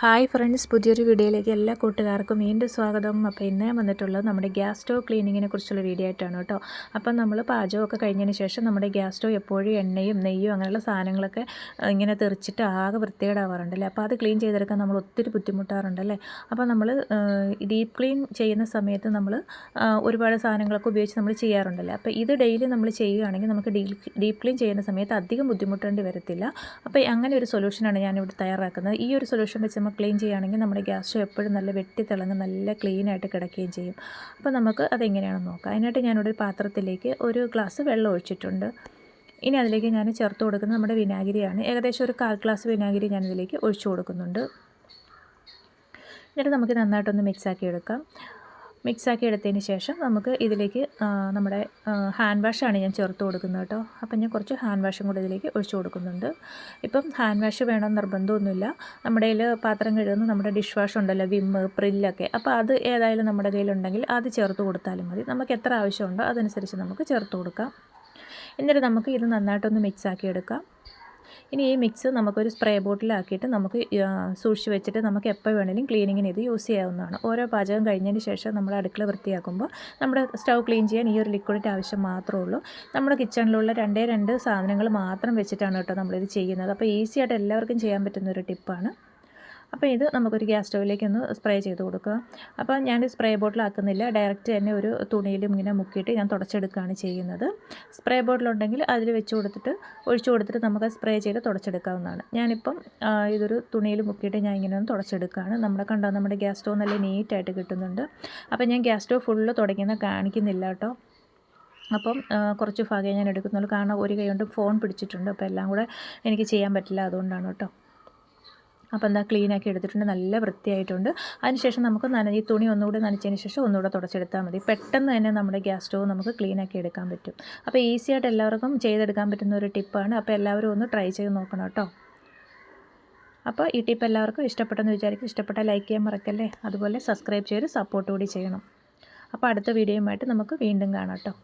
Hi friends പുതിയൊരു വീഡിയോയിലേക്ക് എല്ലാ കൂട്ടുകാർക്കും വീണ്ടും സ്വാഗതം. അപ്പോൾ ഇന്ന് വന്നിട്ടുള്ളത് നമ്മുടെ ഗ്യാസ് സ്റ്റോവ് ക്ലീനിങ്ങിനെ കുറിച്ചുള്ള വീഡിയോ ആയിട്ടാണ് കേട്ടോ. അപ്പം നമ്മൾ പാചകമൊക്കെ കഴിഞ്ഞതിന് ശേഷം നമ്മുടെ ഗ്യാസ് സ്റ്റോവ് എപ്പോഴും എണ്ണയും നെയ്യും അങ്ങനെയുള്ള സാധനങ്ങളൊക്കെ ഇങ്ങനെ തെറിച്ചിട്ട് ആകെ വൃത്തികേടാവാറുണ്ടല്ലേ? അപ്പോൾ അത് ക്ലീൻ ചെയ്തെടുക്കാൻ നമ്മൾ ഒത്തിരി ബുദ്ധിമുട്ടാറുണ്ടല്ലേ? അപ്പോൾ നമ്മൾ ഡീപ്പ് ക്ലീൻ ചെയ്യുന്ന സമയത്ത് നമ്മൾ ഒരുപാട് സാധനങ്ങളൊക്കെ ഉപയോഗിച്ച് നമ്മൾ ചെയ്യാറുണ്ടല്ലേ? അപ്പോൾ ഇത് ഡെയിലി നമ്മൾ ചെയ്യുകയാണെങ്കിൽ നമുക്ക് ഡീപ്പ് ക്ലീൻ ചെയ്യുന്ന സമയത്ത് അധികം ബുദ്ധിമുട്ടേണ്ടി വരത്തില്ല. അപ്പോൾ അങ്ങനെ ഒരു സൊല്യൂഷനാണ് ഞാനിവിടെ തയ്യാറാക്കുന്നത്. ഈ ഒരു സൊല്യൂഷൻ വെച്ച് ക്ലീൻ ചെയ്യുകയാണെങ്കിൽ നമ്മുടെ ഗ്യാസ് എപ്പോഴും നല്ല വെട്ടി തിളങ്ങി നല്ല ക്ലീനായിട്ട് കിടക്കുകയും ചെയ്യും. അപ്പോൾ നമുക്ക് അതെങ്ങനെയാണെന്ന് നോക്കാം. അതിനായിട്ട് ഞാനിവിടെ ഒരു പാത്രത്തിലേക്ക് ഒരു ഗ്ലാസ് വെള്ളം ഒഴിച്ചിട്ടുണ്ട്. ഇനി അതിലേക്ക് ഞാൻ ചേർത്ത് കൊടുക്കുന്നത് നമ്മുടെ വിനാഗിരിയാണ്. ഏകദേശം ഒരു കാൽ ഗ്ലാസ് വിനാഗിരി ഞാനിതിലേക്ക് ഒഴിച്ചു കൊടുക്കുന്നുണ്ട്. എന്നിട്ട് നമുക്ക് നന്നായിട്ടൊന്ന് മിക്സാക്കി എടുക്കാം. മിക്സാക്കി എടുത്തതിന് ശേഷം നമുക്ക് ഇതിലേക്ക് നമ്മുടെ ഹാൻഡ് വാഷാണ് ഞാൻ ചേർത്ത് കൊടുക്കുന്നത് കേട്ടോ. അപ്പം ഞാൻ കുറച്ച് ഹാൻഡ് വാഷും കൂടെ ഇതിലേക്ക് ഒഴിച്ചു കൊടുക്കുന്നുണ്ട്. ഇപ്പം ഹാൻഡ് വാഷ് വേണം നിർബന്ധമൊന്നുമില്ല. നമ്മുടെ കയ്യിൽ പാത്രം കഴുകുന്ന നമ്മുടെ ഡിഷ് വാഷ് ഉണ്ടല്ലോ വിമ്മ് പ്രില്ലൊക്കെ. അപ്പോൾ അത് ഏതായാലും നമ്മുടെ കയ്യിലുണ്ടെങ്കിൽ അത് ചേർത്ത് കൊടുത്താലും മതി. നമുക്ക് എത്ര ആവശ്യമുണ്ടോ അതനുസരിച്ച് നമുക്ക് ചേർത്ത് കൊടുക്കാം. എന്നിട്ട് നമുക്ക് ഇത് നന്നായിട്ടൊന്ന് മിക്സാക്കി എടുക്കാം. ഇനി ഈ മിക്സ് നമുക്കൊരു സ്പ്രേ ബോട്ടിലാക്കിയിട്ട് നമുക്ക് സൂക്ഷിച്ച് വെച്ചിട്ട് നമുക്ക് എപ്പോൾ വേണമെങ്കിലും ക്ലീനിങ്ങിന് ഇത് യൂസ് ചെയ്യാവുന്നതാണ്. ഓരോ പാചകം കഴിഞ്ഞതിന് ശേഷം നമ്മൾ അടുക്കള വൃത്തിയാക്കുമ്പോൾ നമ്മുടെ സ്റ്റൗ ക്ലീൻ ചെയ്യാൻ ഈ ഒരു ലിക്വിഡിന്റെ ആവശ്യം മാത്രമേ ഉള്ളൂ നമ്മുടെ കിച്ചണിലുള്ള രണ്ടേ രണ്ട് സാധനങ്ങൾ മാത്രം വെച്ചിട്ടാണ് കേട്ടോ നമ്മളിത് ചെയ്യുന്നത്. അപ്പോൾ ഈസി ആയിട്ട് എല്ലാവർക്കും ചെയ്യാൻ പറ്റുന്ന ഒരു ടിപ്പാണ് അപ്പോൾ ഇത് നമുക്കൊരു ഗ്യാസ് സ്റ്റൗവിലേക്ക് ഒന്ന് സ്പ്രേ ചെയ്ത് കൊടുക്കുക. അപ്പോൾ ഞാൻ സ്പ്രേ ബോട്ടിലാക്കുന്നില്ല. ഡയറക്റ്റ് തന്നെ ഒരു തുണിയിലും ഇങ്ങനെ മുക്കിയിട്ട് ഞാൻ തുടച്ചെടുക്കുകയാണ് ചെയ്യുന്നത്. സ്പ്രേ ബോട്ടിലുണ്ടെങ്കിൽ അതിൽ വെച്ച് കൊടുത്തിട്ട് ഒഴിച്ചു കൊടുത്തിട്ട് നമുക്ക് സ്പ്രേ ചെയ്ത് തുടച്ചെടുക്കാവുന്നതാണ്. ഞാനിപ്പം ഇതൊരു തുണിയിൽ മുക്കിയിട്ട് ഞാൻ ഇങ്ങനെ ഒന്ന് തുടച്ചെടുക്കുകയാണ്. നമ്മുടെ കണ്ടോ നമ്മുടെ ഗ്യാസ് സ്റ്റോവ് നല്ല നീറ്റായിട്ട് കിട്ടുന്നുണ്ട്. അപ്പോൾ ഞാൻ ഗ്യാസ് സ്റ്റോവ് ഫുള്ള് തുടങ്ങിയെന്ന് കാണിക്കുന്നില്ല കേട്ടോ. അപ്പം കുറച്ച് ഭാഗം ഞാൻ എടുക്കുന്നുള്ളൂ. കാരണം ഒരു കൈ കൊണ്ട് ഫോൺ പിടിച്ചിട്ടുണ്ട്. അപ്പോൾ എല്ലാം കൂടെ എനിക്ക് ചെയ്യാൻ പറ്റില്ല അതുകൊണ്ടാണ് കേട്ടോ. അപ്പോൾ എന്താ ക്ലീനാക്കി എടുത്തിട്ടുണ്ട് നല്ല വൃത്തിയായിട്ടുണ്ട്. അതിനുശേഷം നമുക്ക് നന ഈ തുണി ഒന്നുകൂടി നനച്ചതിന് ശേഷം ഒന്നുകൂടെ തുടച്ചെടുത്താൽ മതി. പെട്ടെന്ന് തന്നെ നമ്മുടെ ഗ്യാസ് സ്റ്റോവ് നമുക്ക് ക്ലീനാക്കി എടുക്കാൻ പറ്റും. അപ്പോൾ ഈസി ആയിട്ട് എല്ലാവർക്കും ചെയ്തെടുക്കാൻ പറ്റുന്ന ഒരു ടിപ്പാണ് അപ്പോൾ എല്ലാവരും ഒന്ന് ട്രൈ ചെയ്ത് നോക്കണം കേട്ടോ. അപ്പോൾ ഈ ടിപ്പ് എല്ലാവർക്കും ഇഷ്ടപ്പെട്ടെന്ന് വിചാരിക്കും. ഇഷ്ടപ്പെട്ട ലൈക്ക് ചെയ്യാൻ മറക്കല്ലേ? അതുപോലെ സബ്സ്ക്രൈബ് ചെയ്ത് സപ്പോർട്ട് കൂടി ചെയ്യണം. അപ്പോൾ അടുത്ത വീഡിയോയുമായിട്ട് നമുക്ക് വീണ്ടും കാണാം കേട്ടോ.